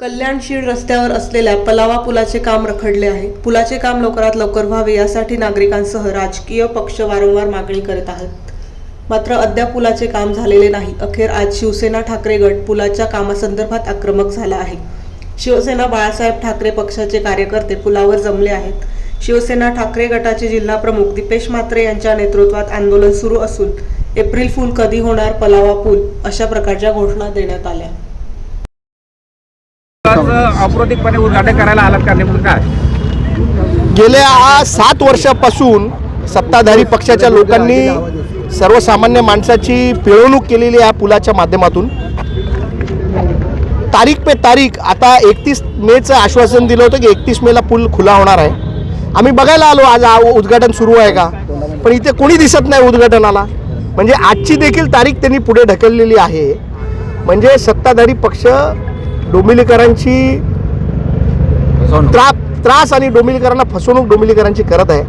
कल्याणशीड रस्त्यावर असलेल्या पलावा पुलाचे काम रखडले आहे. पुलाचे काम लवकरात लवकर व्हावे यासाठी नागरिकांसह राजकीय पक्ष वारंवार मागणी करत आहेत. मात्र अद्याप पुलाचे काम झालेले नाही. अखेर आज शिवसेना ठाकरे गट पुलाच्या कामासंदर्भात आक्रमक झाला आहे. शिवसेना बाळासाहेब ठाकरे पक्षाचे कार्यकर्ते पुलावर जमले आहेत. शिवसेना ठाकरे गटाचे जिल्हा प्रमुख दीपेश म्हात्रे यांच्या नेतृत्वात आंदोलन सुरू असून एप्रिल फूल कधी होणार पलावा पूल अशा प्रकारच्या घोषणा देण्यात आल्या. अप्रतिकपणे उद्घाटन करायला आलात का? नेमकं काय? गेल्या सात वर्षापासून सत्ताधारी पक्षाच्या लोकांनी सर्वसामान्य माणसाची पिळवणूक केलेली आहे या पुलाच्या माध्यमातून. तारीख पे तारीख आता एकतीस मेचं आश्वासन दिलं होतं की एकतीस मेला पूल खुला होणार आहे. आम्ही बघायला आलो आज उद्घाटन सुरू आहे का? पण इथे कोणी दिसत नाही उद्घाटनाला. म्हणजे आजची देखील तारीख त्यांनी पुढे ढकललेली आहे. म्हणजे सत्ताधारी पक्ष डोंबिवलीकरांची त्रा त्रास आणि डोंबिवलीकरांना फसवणूक डोंबिवलीकरांची करत आहे.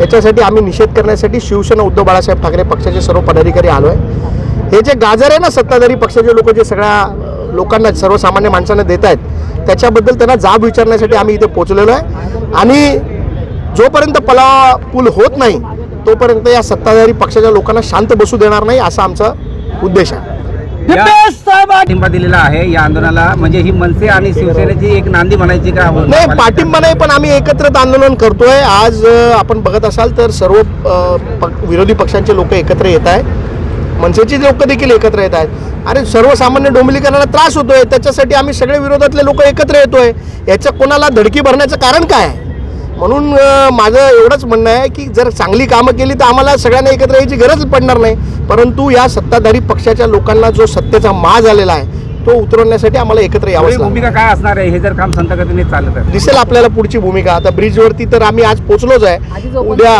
याच्यासाठी आम्ही निषेध करण्यासाठी शिवसेना उद्धव बाळासाहेब ठाकरे पक्षाचे सर्व पदाधिकारी आलो आहे हे जे गाजर आहे ना सत्ताधारी पक्षाचे लोक जे सगळ्या लोकांना सर्वसामान्य माणसांना देत आहेत त्याच्याबद्दल त्यांना जाब विचारण्यासाठी आम्ही इथे पोचलेलो आहे. आणि जोपर्यंत पलावा पूल होत नाही तोपर्यंत या सत्ताधारी पक्षाच्या लोकांना शांत बसू देणार नाही असा आमचा उद्देश आहे. पाठिंबा दिलेला आहे या आंदोलनाला. म्हणजे ही मनसे आणि शिवसेनेची एक नांदी म्हणायची का? नाही पाठिंबा नाही पण आम्ही एकत्रित आंदोलन करतोय. आज आपण बघत असाल तर सर्व पक- विरोधी पक्षांचे लोक एकत्र येत आहेत. मनसेची लोक देखील एकत्र येत आहेत. अरे सर्वसामान्य डोंबिवलीकरांना त्रास होतोय. त्याच्यासाठी आम्ही सगळे विरोधातले लोक एकत्र येतोय. याचं कोणाला धडकी भरण्याचं कारण काय? आहे म्हणून माझं एवढंच म्हणणं आहे की जर चांगली कामं केली तर आम्हाला सगळ्यांना एकत्र यायची गरज पडणार नाही. परंतु या सत्ताधारी पक्षाच्या लोकांना जो सत्तेचा माज आलेला आहे तो उतरवण्यासाठी आम्हाला एकत्र लागेल भूमिका काय असणार आहे? हे जर काम संत गतीने चाललं तर दिसेल आपल्याला पुढची भूमिका. आता ब्रिजवरती तर आम्ही आज पोचलोच आहे. उद्या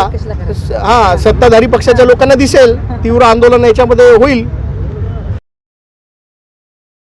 हा सत्ताधारी पक्षाच्या लोकांना दिसेल. तीव्र आंदोलन याच्यामध्ये होईल.